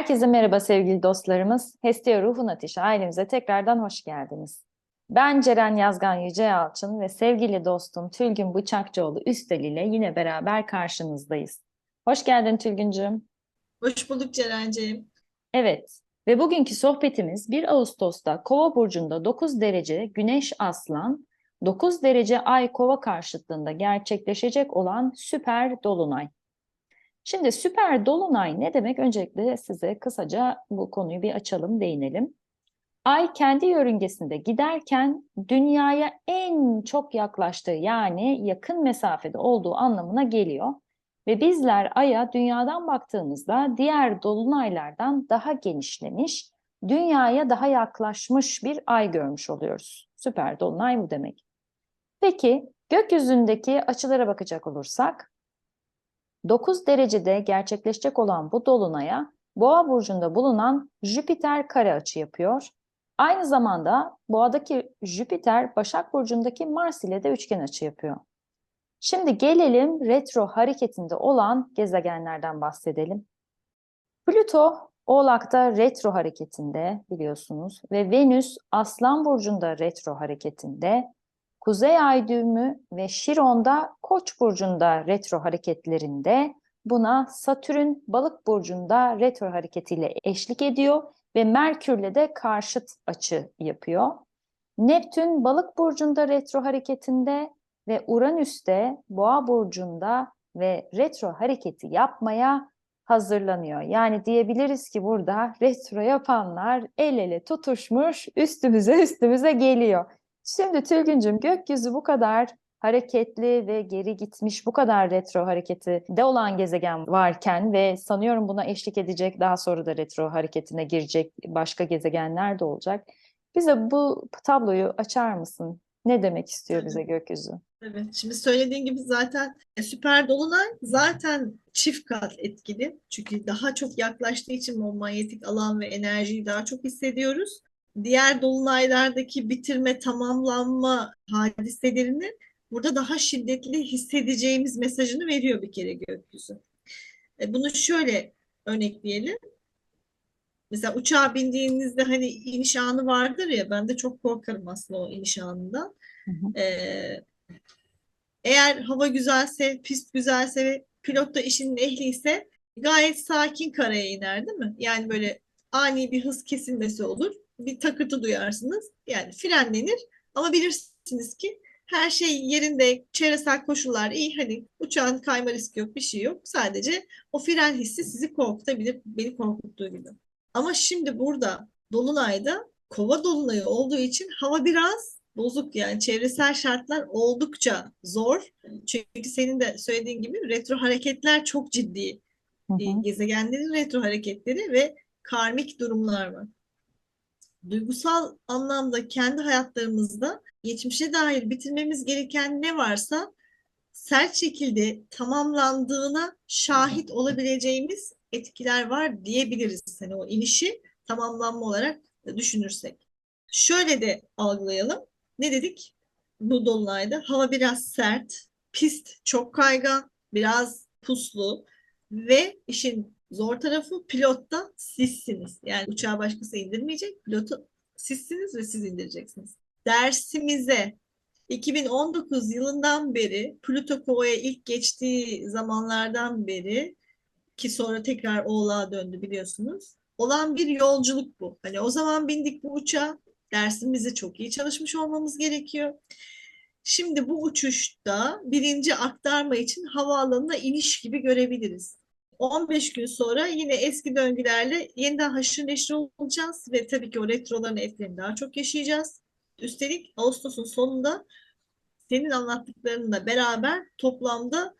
Herkese merhaba sevgili dostlarımız. Hestia Ruhun Ateşi ailemize tekrardan hoş geldiniz. Ben Ceren Yazgan Yüce Yalçın ve sevgili dostum Tülgün Bıçakçıoğlu Üstel ile yine beraber karşınızdayız. Hoş geldin Tülgüncüğüm. Hoş bulduk Ceren'ciğim. Evet ve bugünkü sohbetimiz 1 Ağustos'ta Kova burcunda 9 derece Güneş Aslan, 9 derece Ay Kova karşıtlığında gerçekleşecek olan süper dolunay. Şimdi süper dolunay ne demek? Öncelikle size kısaca bu konuyu bir açalım, değinelim. Ay kendi yörüngesinde giderken dünyaya en çok yaklaştığı yani yakın mesafede olduğu anlamına geliyor. Ve bizler Ay'a dünyadan baktığımızda diğer dolunaylardan daha genişlemiş, dünyaya daha yaklaşmış bir ay görmüş oluyoruz. Süper dolunay bu demek. Peki gökyüzündeki açılara bakacak olursak 9 derecede gerçekleşecek olan bu dolunaya Boğa burcunda bulunan Jüpiter kare açı yapıyor. Aynı zamanda Boğa'daki Jüpiter Başak burcundaki Mars ile de üçgen açı yapıyor. Şimdi gelelim retro hareketinde olan gezegenlerden bahsedelim. Plüto Oğlak'ta retro hareketinde biliyorsunuz ve Venüs Aslan burcunda retro hareketinde. Kuzey Ay düğümü ve Şiron'da Koç burcunda retro hareketlerinde buna Satürn Balık burcunda retro hareketiyle eşlik ediyor ve Merkürle de karşıt açı yapıyor. Neptün Balık burcunda retro hareketinde ve Uranüs de Boğa burcunda ve retro hareketi yapmaya hazırlanıyor. Yani diyebiliriz ki burada retro yapanlar el ele tutuşmuş üstümüze üstümüze geliyor. Şimdi Tülgüncüm gökyüzü bu kadar hareketli ve geri gitmiş bu kadar retro hareketi de olan gezegen varken ve sanıyorum buna eşlik edecek daha sonra da retro hareketine girecek başka gezegenler de olacak. Bize bu tabloyu açar mısın? Ne demek istiyor bize gökyüzü? Evet, şimdi söylediğin gibi zaten e, süper dolunay zaten çift kat etkili. Çünkü daha çok yaklaştığı için o manyetik alan ve enerjiyi daha çok hissediyoruz. Diğer dolunaylardaki bitirme, tamamlanma hadiselerini burada daha şiddetli hissedeceğimiz mesajını veriyor bir kere gökyüzü. E, bunu şöyle örnekleyelim. Mesela uçağa bindiğinizde hani iniş anı vardır ya ben de çok korkarım aslında o iniş anından. Hı hı. Ee, eğer hava güzelse, pist güzelse ve pilot da işinin ehliyse gayet sakin karaya iner değil mi? Yani böyle ani bir hız kesilmesi olur. Bir takırtı duyarsınız. Yani frenlenir ama bilirsiniz ki her şey yerinde, çevresel koşullar iyi. Hani uçağın kayma riski yok, bir şey yok. Sadece o fren hissi sizi korkutabilir, beni korkuttuğu gibi. Ama şimdi burada Dolunay'da kova dolunayı olduğu için hava biraz bozuk yani çevresel şartlar oldukça zor. Çünkü senin de söylediğin gibi retro hareketler çok ciddi. Hı E, hı. Gezegenlerin retro hareketleri ve karmik durumlar var. Duygusal anlamda kendi hayatlarımızda geçmişe dair bitirmemiz gereken ne varsa sert şekilde tamamlandığına şahit olabileceğimiz etkiler var diyebiliriz. Hani o inişi tamamlanma olarak düşünürsek. Şöyle de algılayalım. Ne dedik? Bu dolunayda hava biraz sert, pist çok kaygan, biraz puslu ve işin zor tarafı pilotta sizsiniz. Yani uçağı başkası indirmeyecek, pilotu sizsiniz ve siz indireceksiniz. Dersimize 2019 yılından beri Plüto Kova'ya ilk geçtiği zamanlardan beri ki sonra tekrar Oğlak'a döndü biliyorsunuz. Olan bir yolculuk bu. Hani o zaman bindik bu uçağa. Dersimizi çok iyi çalışmış olmamız gerekiyor. Şimdi bu uçuşta birinci aktarma için havaalanına iniş gibi görebiliriz. 15 gün sonra yine eski döngülerle yeniden haşır neşir olacağız ve tabii ki o retroların etkilerini daha çok yaşayacağız. Üstelik Ağustos'un sonunda senin anlattıklarınla beraber toplamda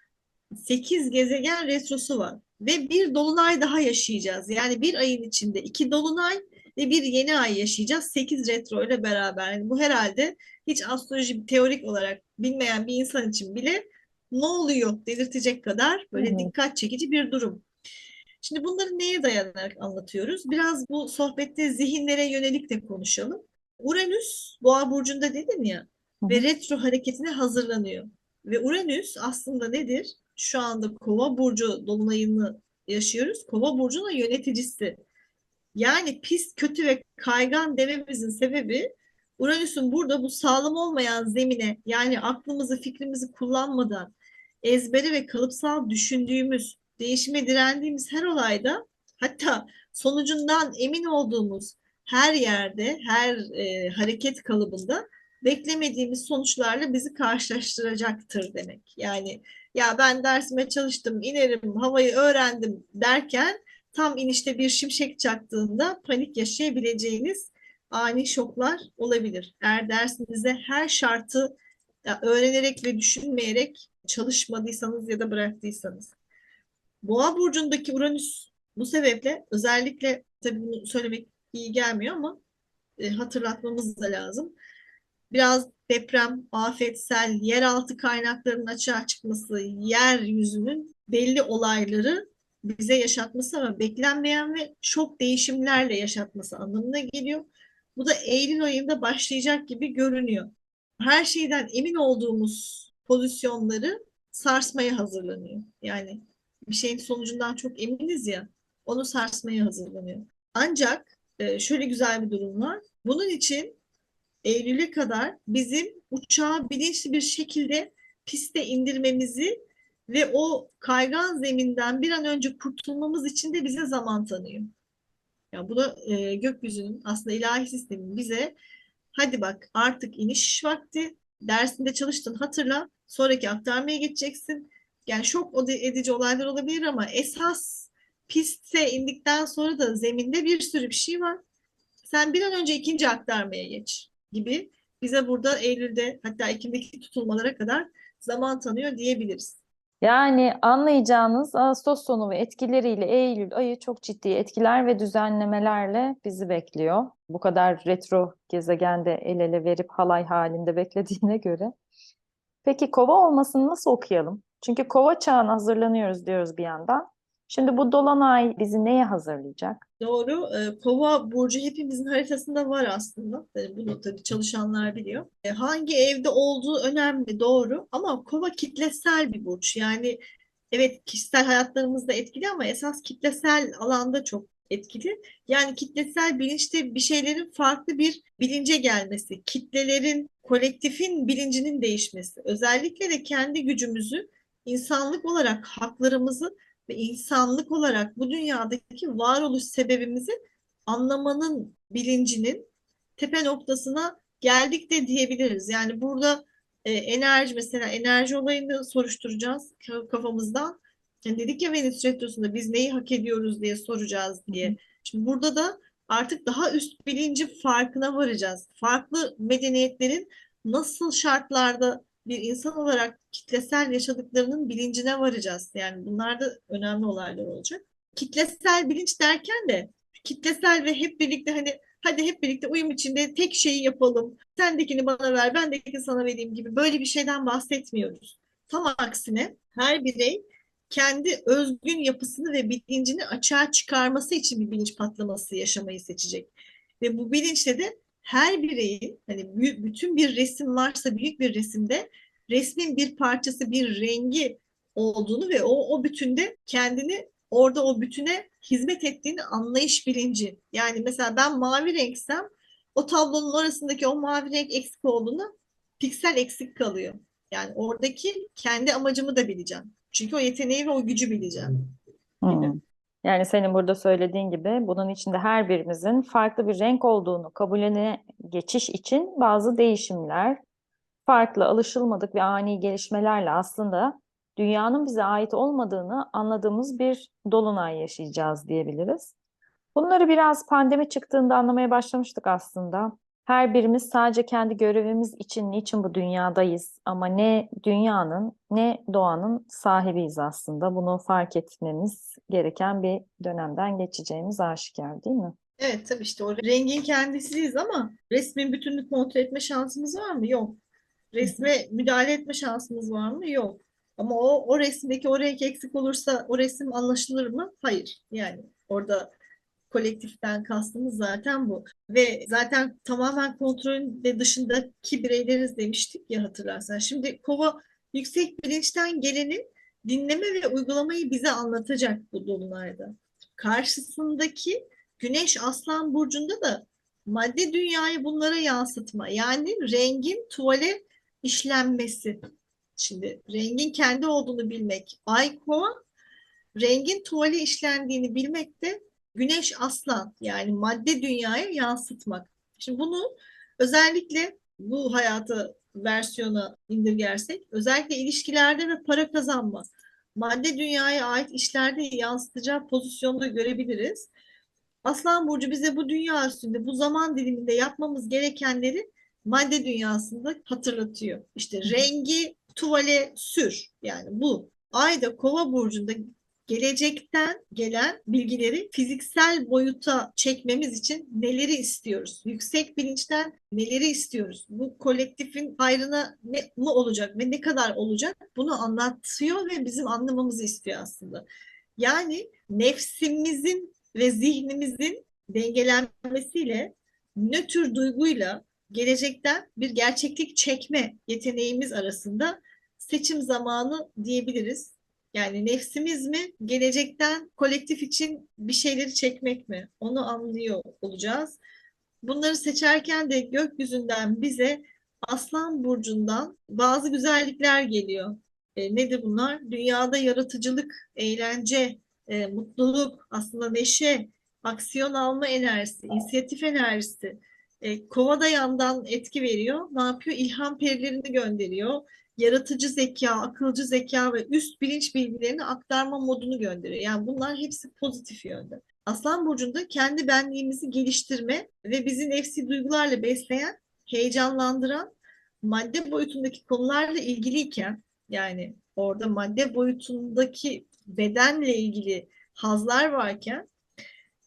8 gezegen retrosu var. Ve bir dolunay daha yaşayacağız. Yani bir ayın içinde iki dolunay ve bir yeni ay yaşayacağız. 8 retro ile beraber. Yani bu herhalde hiç astroloji teorik olarak bilmeyen bir insan için bile ne oluyor delirtecek kadar böyle dikkat çekici bir durum. Şimdi bunları neye dayanarak anlatıyoruz? Biraz bu sohbette zihinlere yönelik de konuşalım. Uranüs Boğa burcunda dedim ya ve retro hareketine hazırlanıyor. Ve Uranüs aslında nedir? Şu anda Kova burcu dolunayını yaşıyoruz. Kova burcunun yöneticisi. Yani pis, kötü ve kaygan dememizin sebebi Uranüs'ün burada bu sağlam olmayan zemine yani aklımızı, fikrimizi kullanmadan ezbere ve kalıpsal düşündüğümüz, değişime direndiğimiz her olayda hatta sonucundan emin olduğumuz her yerde, her e, hareket kalıbında beklemediğimiz sonuçlarla bizi karşılaştıracaktır demek. Yani ya ben dersime çalıştım, inerim, havayı öğrendim derken tam inişte bir şimşek çaktığında panik yaşayabileceğiniz ani şoklar olabilir. Eğer dersinizde her şartı öğrenerek ve düşünmeyerek çalışmadıysanız ya da bıraktıysanız. Boğa burcundaki Uranüs bu sebeple özellikle tabii bunu söylemek iyi gelmiyor ama e, hatırlatmamız da lazım. Biraz deprem, afet, sel, yeraltı kaynaklarının açığa çıkması, yeryüzünün belli olayları bize yaşatması ama beklenmeyen ve şok değişimlerle yaşatması anlamına geliyor. Bu da Eylül ayında başlayacak gibi görünüyor. Her şeyden emin olduğumuz pozisyonları sarsmaya hazırlanıyor. Yani bir şeyin sonucundan çok eminiz ya, onu sarsmaya hazırlanıyor. Ancak e, şöyle güzel bir durum var. Bunun için Eylül'e kadar bizim uçağı bilinçli bir şekilde piste indirmemizi ve o kaygan zeminden bir an önce kurtulmamız için de bize zaman tanıyor. Ya bu da e, gökyüzünün aslında ilahi sistemin bize hadi bak artık iniş vakti dersinde çalıştın hatırla sonraki aktarmaya geçeceksin. Yani şok edici olaylar olabilir ama esas piste indikten sonra da zeminde bir sürü bir şey var. Sen bir an önce ikinci aktarmaya geç gibi bize burada Eylül'de hatta Ekim'deki tutulmalara kadar zaman tanıyor diyebiliriz. Yani anlayacağınız Ağustos sonu ve etkileriyle Eylül ayı çok ciddi etkiler ve düzenlemelerle bizi bekliyor. Bu kadar retro gezegende el ele verip halay halinde beklediğine göre. Peki kova olmasını nasıl okuyalım? Çünkü kova çağına hazırlanıyoruz diyoruz bir yandan. Şimdi bu dolunay bizi neye hazırlayacak? Doğru. Ee, Kova burcu hepimizin haritasında var aslında. Ee, bunu tabii çalışanlar biliyor. Ee, hangi evde olduğu önemli, doğru. Ama Kova kitlesel bir burç. Yani evet kişisel hayatlarımızda etkili ama esas kitlesel alanda çok etkili. Yani kitlesel bilinçte bir şeylerin farklı bir bilince gelmesi, kitlelerin, kolektifin bilincinin değişmesi. Özellikle de kendi gücümüzü, insanlık olarak haklarımızı ve insanlık olarak bu dünyadaki varoluş sebebimizi anlamanın bilincinin tepe noktasına geldik de diyebiliriz. Yani burada e, enerji mesela enerji olayını soruşturacağız kafamızdan. Yani dedik ya Venüs Retrosu'nda biz neyi hak ediyoruz diye soracağız diye. Şimdi burada da artık daha üst bilinci farkına varacağız. Farklı medeniyetlerin nasıl şartlarda bir insan olarak kitlesel yaşadıklarının bilincine varacağız. Yani bunlar da önemli olaylar olacak. Kitlesel bilinç derken de kitlesel ve hep birlikte hani hadi hep birlikte uyum içinde tek şeyi yapalım. Sendekini bana ver, bendekini sana vereyim gibi böyle bir şeyden bahsetmiyoruz. Tam aksine her birey kendi özgün yapısını ve bilincini açığa çıkarması için bir bilinç patlaması yaşamayı seçecek. Ve bu bilinçle de her bireyin hani bütün bir resim varsa büyük bir resimde resmin bir parçası bir rengi olduğunu ve o, o bütünde kendini orada o bütüne hizmet ettiğini anlayış bilinci. Yani mesela ben mavi renksem o tablonun orasındaki o mavi renk eksik olduğunu piksel eksik kalıyor. Yani oradaki kendi amacımı da bileceğim. Çünkü o yeteneği ve o gücü bileceğim. Hmm. Yani senin burada söylediğin gibi bunun içinde her birimizin farklı bir renk olduğunu kabulene geçiş için bazı değişimler, farklı, alışılmadık ve ani gelişmelerle aslında dünyanın bize ait olmadığını anladığımız bir dolunay yaşayacağız diyebiliriz. Bunları biraz pandemi çıktığında anlamaya başlamıştık aslında. Her birimiz sadece kendi görevimiz için niçin bu dünyadayız ama ne dünyanın ne doğanın sahibiyiz aslında. Bunu fark etmemiz gereken bir dönemden geçeceğimiz aşikar değil mi? Evet tabii işte o rengin kendisiyiz ama resmin bütününü kontrol etme şansımız var mı? Yok. Resme müdahale etme şansımız var mı? Yok. Ama o, o resimdeki o renk eksik olursa o resim anlaşılır mı? Hayır. Yani orada kolektiften kastımız zaten bu. Ve zaten tamamen kontrolün de dışındaki bireyleriz demiştik ya hatırlarsan. Şimdi kova yüksek bilinçten gelenin dinleme ve uygulamayı bize anlatacak bu dolunayda. Karşısındaki Güneş Aslan Burcu'nda da madde dünyayı bunlara yansıtma. Yani rengin tuvale işlenmesi. Şimdi rengin kendi olduğunu bilmek. Ay kova, rengin tuvale işlendiğini bilmek de güneş aslan yani madde dünyaya yansıtmak. Şimdi bunu özellikle bu hayata versiyona indirgersek özellikle ilişkilerde ve para kazanma, madde dünyaya ait işlerde yansıtacağı pozisyonda görebiliriz. Aslan Burcu bize bu dünya üstünde, bu zaman diliminde yapmamız gerekenleri madde dünyasında hatırlatıyor. İşte rengi tuvale sür. Yani bu. Ay da Kova burcunda gelecekten gelen bilgileri fiziksel boyuta çekmemiz için neleri istiyoruz? Yüksek bilinçten neleri istiyoruz? Bu kolektifin hayrına ne mi olacak ve ne kadar olacak? Bunu anlatıyor ve bizim anlamamızı istiyor aslında. Yani nefsimizin ve zihnimizin dengelenmesiyle nötr duyguyla gelecekten bir gerçeklik çekme yeteneğimiz arasında seçim zamanı diyebiliriz. Yani nefsimiz mi, gelecekten kolektif için bir şeyleri çekmek mi? Onu anlıyor olacağız. Bunları seçerken de gökyüzünden bize Aslan Burcu'ndan bazı güzellikler geliyor. E, nedir bunlar? Dünyada yaratıcılık, eğlence, e, mutluluk, aslında neşe, aksiyon alma enerjisi, inisiyatif enerjisi. E, kova da yandan etki veriyor. Ne yapıyor? İlham perilerini gönderiyor. Yaratıcı zeka, akılcı zeka ve üst bilinç bilgilerini aktarma modunu gönderiyor. Yani bunlar hepsi pozitif yönde. Aslan Burcu'nda kendi benliğimizi geliştirme ve bizi nefsi duygularla besleyen, heyecanlandıran, madde boyutundaki konularla ilgiliyken yani orada madde boyutundaki bedenle ilgili hazlar varken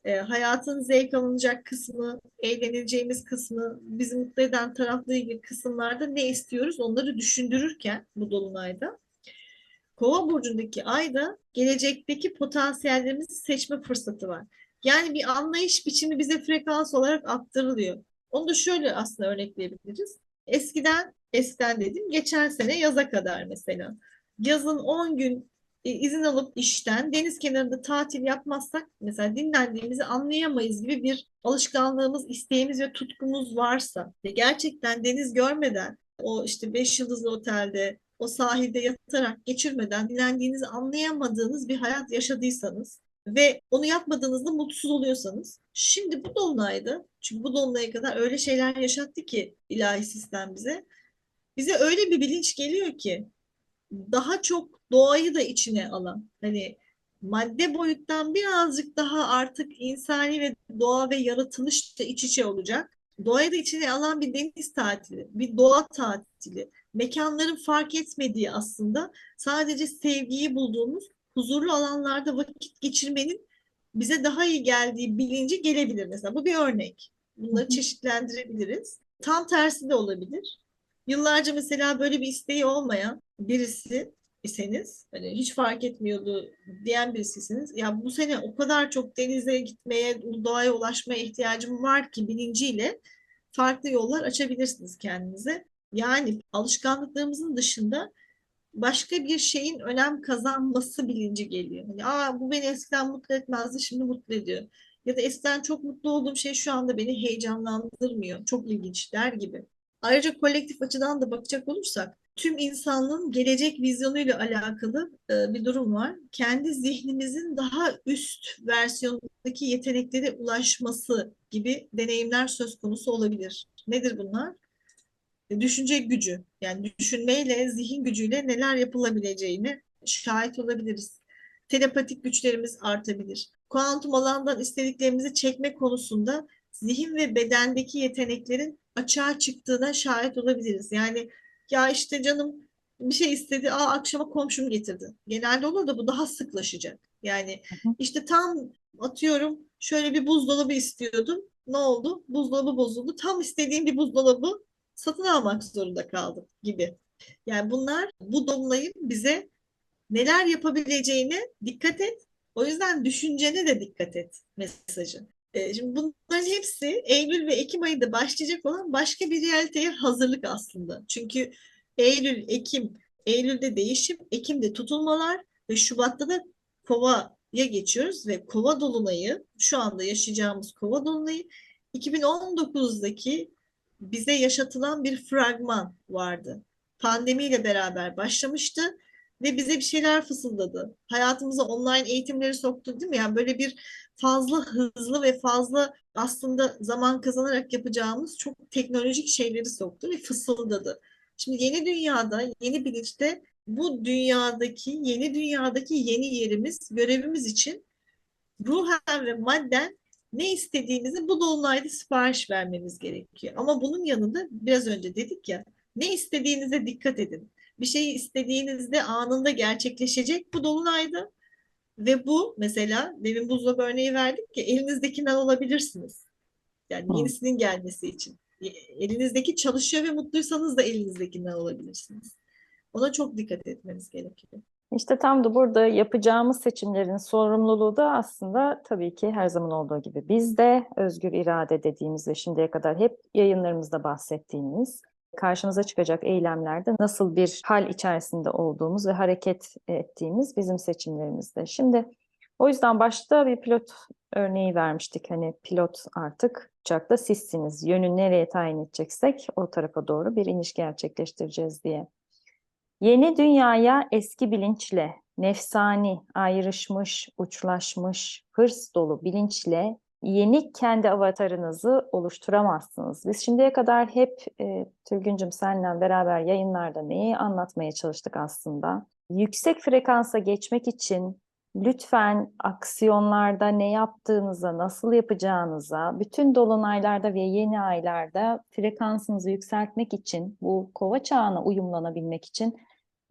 e, hayatın zevk alınacak kısmı, eğleneceğimiz kısmı, bizi mutlu eden tarafla ilgili kısımlarda ne istiyoruz onları düşündürürken bu dolunayda Kova burcundaki ayda gelecekteki potansiyellerimizi seçme fırsatı var. Yani bir anlayış biçimi bize frekans olarak aktarılıyor. Onu da şöyle aslında örnekleyebiliriz. Eskiden, eskiden dedim geçen sene yaza kadar mesela. Yazın 10 gün izin alıp işten deniz kenarında tatil yapmazsak mesela dinlendiğimizi anlayamayız gibi bir alışkanlığımız, isteğimiz ve tutkumuz varsa ve gerçekten deniz görmeden o işte beş yıldızlı otelde o sahilde yatarak geçirmeden dinlendiğinizi anlayamadığınız bir hayat yaşadıysanız ve onu yapmadığınızda mutsuz oluyorsanız şimdi bu dolunayda çünkü bu dolunaya kadar öyle şeyler yaşattı ki ilahi sistem bize bize öyle bir bilinç geliyor ki daha çok doğayı da içine alan hani madde boyuttan birazcık daha artık insani ve doğa ve yaratılış da iç içe olacak. Doğayı da içine alan bir deniz tatili, bir doğa tatili, mekanların fark etmediği aslında sadece sevgiyi bulduğumuz huzurlu alanlarda vakit geçirmenin bize daha iyi geldiği bilinci gelebilir mesela. Bu bir örnek. Bunları çeşitlendirebiliriz. Tam tersi de olabilir. Yıllarca mesela böyle bir isteği olmayan birisi iseniz hani hiç fark etmiyordu diyen birisisiniz. Ya bu sene o kadar çok denize gitmeye, doğaya ulaşmaya ihtiyacım var ki bilinciyle farklı yollar açabilirsiniz kendinize. Yani alışkanlıklarımızın dışında başka bir şeyin önem kazanması bilinci geliyor. Hani, Aa, bu beni eskiden mutlu etmezdi, şimdi mutlu ediyor. Ya da eskiden çok mutlu olduğum şey şu anda beni heyecanlandırmıyor. Çok ilginç der gibi. Ayrıca kolektif açıdan da bakacak olursak tüm insanlığın gelecek vizyonuyla alakalı e, bir durum var. Kendi zihnimizin daha üst versiyonundaki yeteneklere ulaşması gibi deneyimler söz konusu olabilir. Nedir bunlar? E, düşünce gücü, yani düşünmeyle, zihin gücüyle neler yapılabileceğini şahit olabiliriz. Telepatik güçlerimiz artabilir. Kuantum alandan istediklerimizi çekme konusunda zihin ve bedendeki yeteneklerin açığa çıktığına şahit olabiliriz. Yani ya işte canım bir şey istedi, aa akşama komşum getirdi. Genelde olur da bu daha sıklaşacak. Yani işte tam atıyorum şöyle bir buzdolabı istiyordum. Ne oldu? Buzdolabı bozuldu. Tam istediğim bir buzdolabı satın almak zorunda kaldım gibi. Yani bunlar bu dolunayın bize neler yapabileceğine dikkat et. O yüzden düşüncene de dikkat et mesajı. E, şimdi bunların hepsi Eylül ve Ekim ayında başlayacak olan başka bir realiteye hazırlık aslında. Çünkü Eylül, Ekim, Eylül'de değişim, Ekim'de tutulmalar ve Şubat'ta da kova geçiyoruz ve Kova dolunayı şu anda yaşayacağımız Kova dolunayı 2019'daki bize yaşatılan bir fragman vardı. Pandemiyle beraber başlamıştı ve bize bir şeyler fısıldadı. Hayatımıza online eğitimleri soktu değil mi? Yani böyle bir fazla hızlı ve fazla aslında zaman kazanarak yapacağımız çok teknolojik şeyleri soktu ve fısıldadı. Şimdi yeni dünyada, yeni bilinçte bu dünyadaki, yeni dünyadaki yeni yerimiz, görevimiz için ruhen ve madden ne istediğimizi bu dolunayda sipariş vermemiz gerekiyor. Ama bunun yanında biraz önce dedik ya, ne istediğinize dikkat edin. Bir şeyi istediğinizde anında gerçekleşecek bu dolunayda ve bu mesela demin buzdolabı örneği verdik ki elinizdekinden olabilirsiniz. Yani yenisinin gelmesi için. E, Elinizdeki çalışıyor ve mutluysanız da elinizdekinden olabilirsiniz. Ona çok dikkat etmeniz gerekiyor. İşte tam da burada yapacağımız seçimlerin sorumluluğu da aslında tabii ki her zaman olduğu gibi bizde özgür irade dediğimiz ve şimdiye kadar hep yayınlarımızda bahsettiğimiz karşımıza çıkacak eylemlerde nasıl bir hal içerisinde olduğumuz ve hareket ettiğimiz bizim seçimlerimizde. Şimdi o yüzden başta bir pilot örneği vermiştik. Hani pilot artık uçakta sizsiniz. Yönü nereye tayin edeceksek o tarafa doğru bir iniş gerçekleştireceğiz diye. Yeni dünyaya eski bilinçle, nefsani, ayrışmış, uçlaşmış, hırs dolu bilinçle yeni kendi avatarınızı oluşturamazsınız. Biz şimdiye kadar hep e, Tülgüncüm seninle beraber yayınlarda neyi anlatmaya çalıştık aslında? Yüksek frekansa geçmek için lütfen aksiyonlarda ne yaptığınıza, nasıl yapacağınıza, bütün dolunaylarda ve yeni aylarda frekansınızı yükseltmek için, bu kova çağına uyumlanabilmek için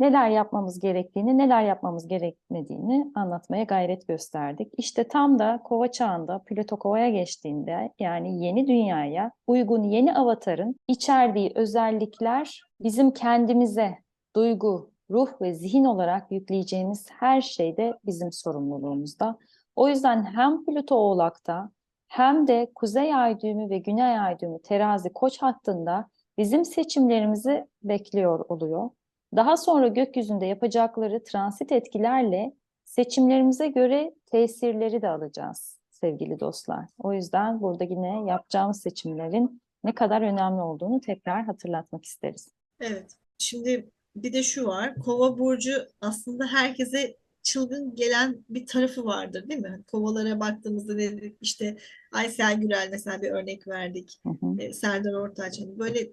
neler yapmamız gerektiğini, neler yapmamız gerekmediğini anlatmaya gayret gösterdik. İşte tam da kova çağında Plüto kovaya geçtiğinde yani yeni dünyaya uygun yeni avatarın içerdiği özellikler bizim kendimize duygu, ruh ve zihin olarak yükleyeceğimiz her şey de bizim sorumluluğumuzda. O yüzden hem Plüto Oğlak'ta hem de Kuzey Ay düğümü ve Güney Ay düğümü terazi koç hattında bizim seçimlerimizi bekliyor oluyor. Daha sonra gökyüzünde yapacakları transit etkilerle seçimlerimize göre tesirleri de alacağız sevgili dostlar. O yüzden burada yine yapacağımız seçimlerin ne kadar önemli olduğunu tekrar hatırlatmak isteriz. Evet. Şimdi bir de şu var. Kova burcu aslında herkese çılgın gelen bir tarafı vardır değil mi? Kovalara baktığımızda dedik işte Aysel Gürel mesela bir örnek verdik. Hı hı. E, Serdar Ortaç hani böyle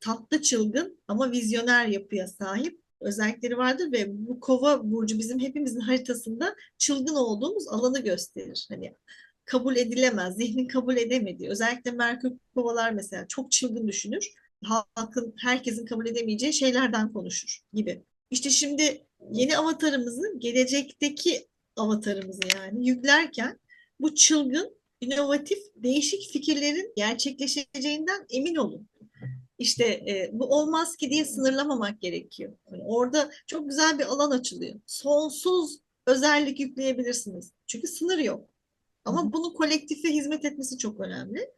tatlı çılgın ama vizyoner yapıya sahip özellikleri vardır ve bu kova burcu bizim hepimizin haritasında çılgın olduğumuz alanı gösterir. Hani kabul edilemez, zihnin kabul edemediği. Özellikle Merkür kovalar mesela çok çılgın düşünür. Halkın, herkesin kabul edemeyeceği şeylerden konuşur gibi. İşte şimdi yeni avatarımızı, gelecekteki avatarımızı yani yüklerken bu çılgın, inovatif, değişik fikirlerin gerçekleşeceğinden emin olun. İşte e, bu olmaz ki diye sınırlamamak gerekiyor. Yani orada çok güzel bir alan açılıyor. Sonsuz özellik yükleyebilirsiniz. Çünkü sınır yok. Ama Hı bunun kolektife hizmet etmesi çok önemli.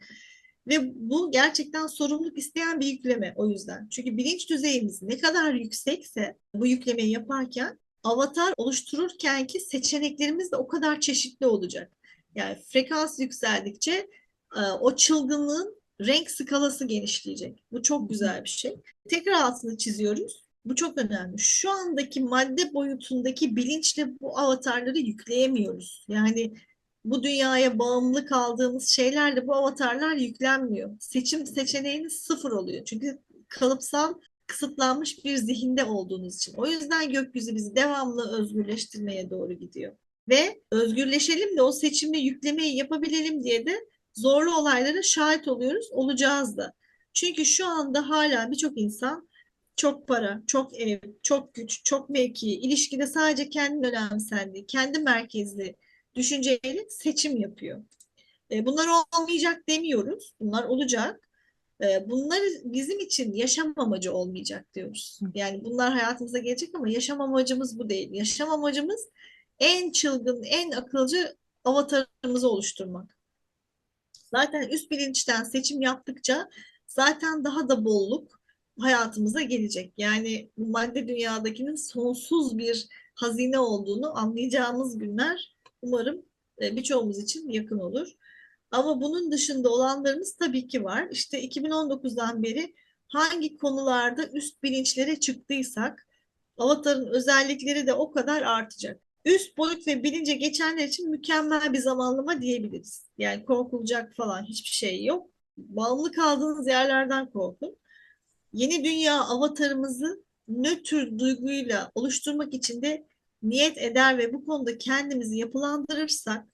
Ve bu gerçekten sorumluluk isteyen bir yükleme o yüzden. Çünkü bilinç düzeyimiz ne kadar yüksekse bu yüklemeyi yaparken avatar oluştururken ki seçeneklerimiz de o kadar çeşitli olacak. Yani frekans yükseldikçe e, o çılgınlığın renk skalası genişleyecek. Bu çok güzel bir şey. Tekrar altını çiziyoruz. Bu çok önemli. Şu andaki madde boyutundaki bilinçle bu avatarları yükleyemiyoruz. Yani bu dünyaya bağımlı kaldığımız şeylerle bu avatarlar yüklenmiyor. Seçim seçeneğiniz sıfır oluyor. Çünkü kalıpsal kısıtlanmış bir zihinde olduğunuz için. O yüzden gökyüzü bizi devamlı özgürleştirmeye doğru gidiyor. Ve özgürleşelim de o seçimle yüklemeyi yapabilelim diye de zorlu olaylara şahit oluyoruz, olacağız da. Çünkü şu anda hala birçok insan çok para, çok ev, çok güç, çok mevki, ilişkide sadece kendi önemsendiği, kendi merkezli düşünceyle seçim yapıyor. E, bunlar olmayacak demiyoruz. Bunlar olacak. E, bunlar bizim için yaşam amacı olmayacak diyoruz. Yani bunlar hayatımıza gelecek ama yaşam amacımız bu değil. Yaşam amacımız en çılgın, en akılcı avatarımızı oluşturmak. Zaten üst bilinçten seçim yaptıkça zaten daha da bolluk hayatımıza gelecek. Yani bu madde dünyadakinin sonsuz bir hazine olduğunu anlayacağımız günler umarım e, birçoğumuz için yakın olur. Ama bunun dışında olanlarımız tabii ki var. İşte 2019'dan beri hangi konularda üst bilinçlere çıktıysak Avatar'ın özellikleri de o kadar artacak. Üst boyut ve bilince geçenler için mükemmel bir zamanlama diyebiliriz. Yani korkulacak falan hiçbir şey yok. Bağımlı kaldığınız yerlerden korkun. Yeni dünya avatarımızı nötr duyguyla oluşturmak için de niyet eder ve bu konuda kendimizi yapılandırırsak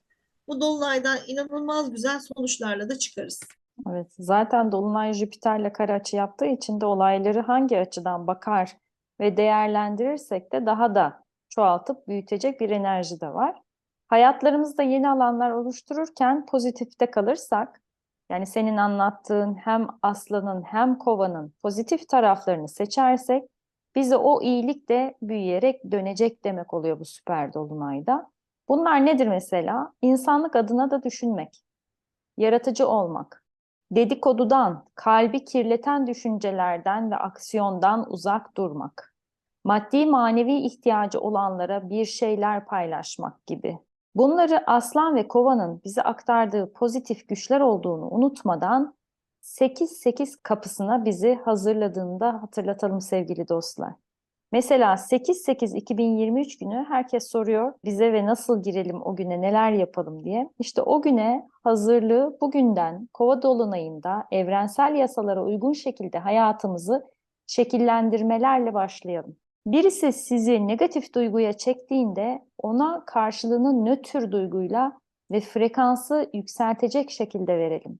bu dolunaydan inanılmaz güzel sonuçlarla da çıkarız. Evet, zaten Dolunay Jüpiter'le kare açı yaptığı için de olayları hangi açıdan bakar ve değerlendirirsek de daha da çoğaltıp büyütecek bir enerji de var. Hayatlarımızda yeni alanlar oluştururken pozitifte kalırsak, yani senin anlattığın hem aslanın hem kovanın pozitif taraflarını seçersek, bize o iyilik de büyüyerek dönecek demek oluyor bu süper dolunayda. Bunlar nedir mesela? İnsanlık adına da düşünmek, yaratıcı olmak, dedikodudan, kalbi kirleten düşüncelerden ve aksiyondan uzak durmak, maddi manevi ihtiyacı olanlara bir şeyler paylaşmak gibi. Bunları Aslan ve Kova'nın bize aktardığı pozitif güçler olduğunu unutmadan 8-8 kapısına bizi hazırladığında hatırlatalım sevgili dostlar. Mesela 8-8-2023 günü herkes soruyor bize ve nasıl girelim o güne neler yapalım diye. İşte o güne hazırlığı bugünden kova dolunayında evrensel yasalara uygun şekilde hayatımızı şekillendirmelerle başlayalım. Birisi sizi negatif duyguya çektiğinde ona karşılığını nötr duyguyla ve frekansı yükseltecek şekilde verelim.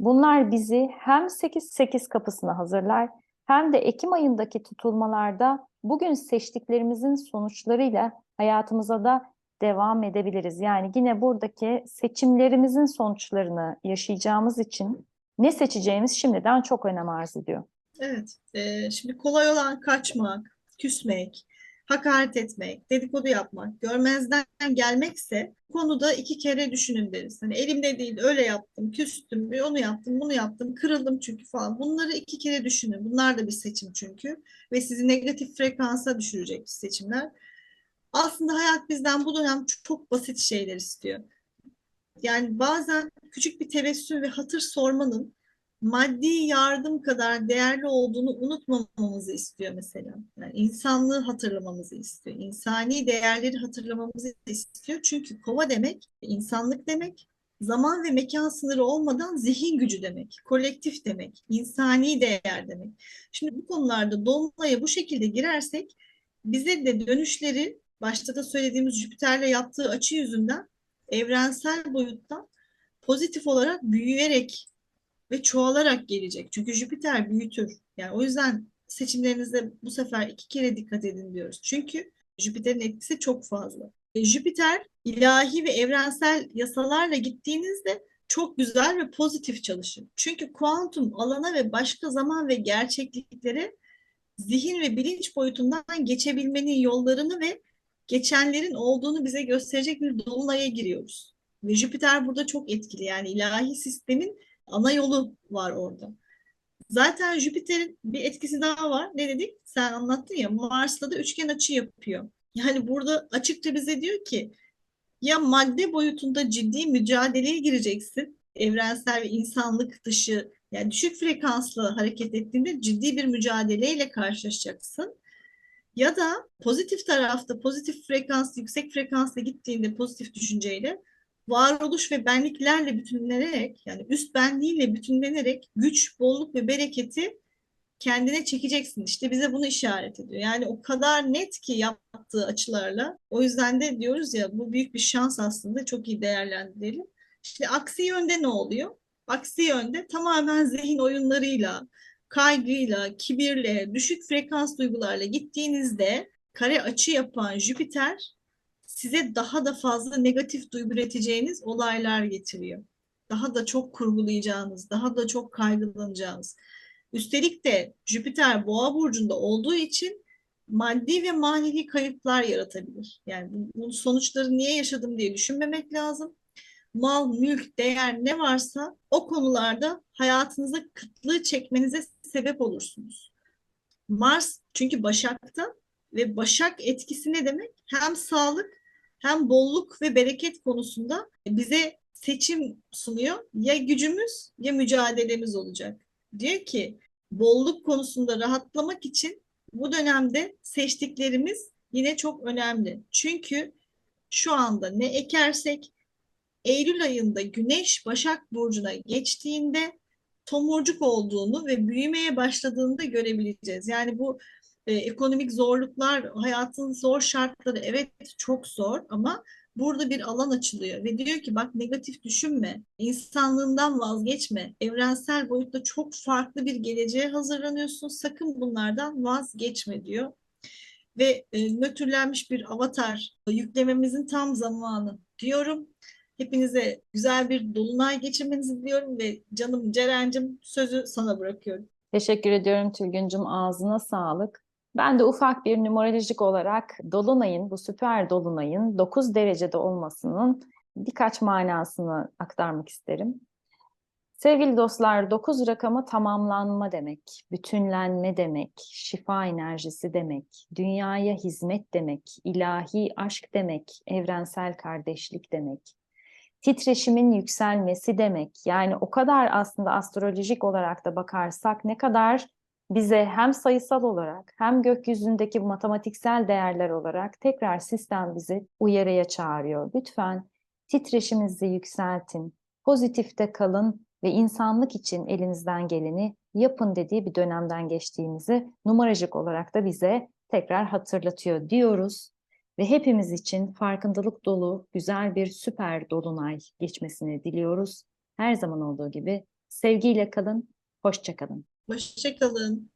Bunlar bizi hem 8-8 kapısına hazırlar hem de Ekim ayındaki tutulmalarda bugün seçtiklerimizin sonuçlarıyla hayatımıza da devam edebiliriz. Yani yine buradaki seçimlerimizin sonuçlarını yaşayacağımız için ne seçeceğimiz şimdiden çok önem arz ediyor. Evet, e, şimdi kolay olan kaçmak, küsmek, hakaret etmek, dedikodu yapmak, görmezden gelmekse konuda iki kere düşünün deriz. Hani elimde değil öyle yaptım, küstüm, onu yaptım, bunu yaptım, kırıldım çünkü falan. Bunları iki kere düşünün. Bunlar da bir seçim çünkü ve sizi negatif frekansa düşürecek seçimler. Aslında hayat bizden bu dönem çok basit şeyler istiyor. Yani bazen küçük bir tebessüm ve hatır sormanın maddi yardım kadar değerli olduğunu unutmamamızı istiyor mesela. Yani insanlığı hatırlamamızı istiyor. İnsani değerleri hatırlamamızı istiyor. Çünkü kova demek insanlık demek. Zaman ve mekan sınırı olmadan zihin gücü demek, kolektif demek, insani değer demek. Şimdi bu konularda dolunaya bu şekilde girersek bize de dönüşleri başta da söylediğimiz Jüpiter'le yaptığı açı yüzünden evrensel boyuttan pozitif olarak büyüyerek ve çoğalarak gelecek. Çünkü Jüpiter büyütür. Yani o yüzden seçimlerinizde bu sefer iki kere dikkat edin diyoruz. Çünkü Jüpiter'in etkisi çok fazla. E, Jüpiter ilahi ve evrensel yasalarla gittiğinizde çok güzel ve pozitif çalışır. Çünkü kuantum alana ve başka zaman ve gerçekliklere zihin ve bilinç boyutundan geçebilmenin yollarını ve geçenlerin olduğunu bize gösterecek bir dolunaya giriyoruz. Ve Jüpiter burada çok etkili. Yani ilahi sistemin ana yolu var orada. Zaten Jüpiter'in bir etkisi daha var. Ne dedik? Sen anlattın ya Mars'la da üçgen açı yapıyor. Yani burada açıkça bize diyor ki ya madde boyutunda ciddi mücadeleye gireceksin. Evrensel ve insanlık dışı yani düşük frekanslı hareket ettiğinde ciddi bir mücadeleyle karşılaşacaksın. Ya da pozitif tarafta pozitif frekans, yüksek frekansla gittiğinde pozitif düşünceyle varoluş ve benliklerle bütünlenerek yani üst benliğiyle bütünlenerek güç, bolluk ve bereketi kendine çekeceksin. İşte bize bunu işaret ediyor. Yani o kadar net ki yaptığı açılarla. O yüzden de diyoruz ya bu büyük bir şans aslında. Çok iyi değerlendirelim. İşte aksi yönde ne oluyor? Aksi yönde tamamen zihin oyunlarıyla, kaygıyla, kibirle, düşük frekans duygularla gittiğinizde kare açı yapan Jüpiter size daha da fazla negatif duygu üreteceğiniz olaylar getiriyor. Daha da çok kurgulayacağınız, daha da çok kaygılanacağınız. Üstelik de Jüpiter Boğa burcunda olduğu için maddi ve manevi kayıplar yaratabilir. Yani bu sonuçları niye yaşadım diye düşünmemek lazım. Mal, mülk, değer ne varsa o konularda hayatınıza kıtlığı çekmenize sebep olursunuz. Mars çünkü Başak'ta ve Başak etkisi ne demek? Hem sağlık hem bolluk ve bereket konusunda bize seçim sunuyor. Ya gücümüz ya mücadelemiz olacak. Diyor ki bolluk konusunda rahatlamak için bu dönemde seçtiklerimiz yine çok önemli. Çünkü şu anda ne ekersek Eylül ayında Güneş Başak Burcu'na geçtiğinde tomurcuk olduğunu ve büyümeye başladığını da görebileceğiz. Yani bu e, ekonomik zorluklar, hayatın zor şartları evet çok zor ama burada bir alan açılıyor ve diyor ki bak negatif düşünme, insanlığından vazgeçme, evrensel boyutta çok farklı bir geleceğe hazırlanıyorsun, sakın bunlardan vazgeçme diyor. Ve e, nötrlenmiş bir avatar yüklememizin tam zamanı diyorum. Hepinize güzel bir dolunay geçirmenizi diliyorum ve canım Ceren'cim sözü sana bırakıyorum. Teşekkür ediyorum Tülgüncüm. Ağzına sağlık. Ben de ufak bir numerolojik olarak Dolunay'ın, bu süper Dolunay'ın 9 derecede olmasının birkaç manasını aktarmak isterim. Sevgili dostlar, 9 rakamı tamamlanma demek, bütünlenme demek, şifa enerjisi demek, dünyaya hizmet demek, ilahi aşk demek, evrensel kardeşlik demek titreşimin yükselmesi demek. Yani o kadar aslında astrolojik olarak da bakarsak ne kadar bize hem sayısal olarak hem gökyüzündeki matematiksel değerler olarak tekrar sistem bizi uyarıya çağırıyor. Lütfen titreşimizi yükseltin, pozitifte kalın ve insanlık için elinizden geleni yapın dediği bir dönemden geçtiğimizi numarajik olarak da bize tekrar hatırlatıyor diyoruz ve hepimiz için farkındalık dolu güzel bir süper dolunay geçmesini diliyoruz. Her zaman olduğu gibi sevgiyle kalın, hoşça kalın. Hoşçakalın.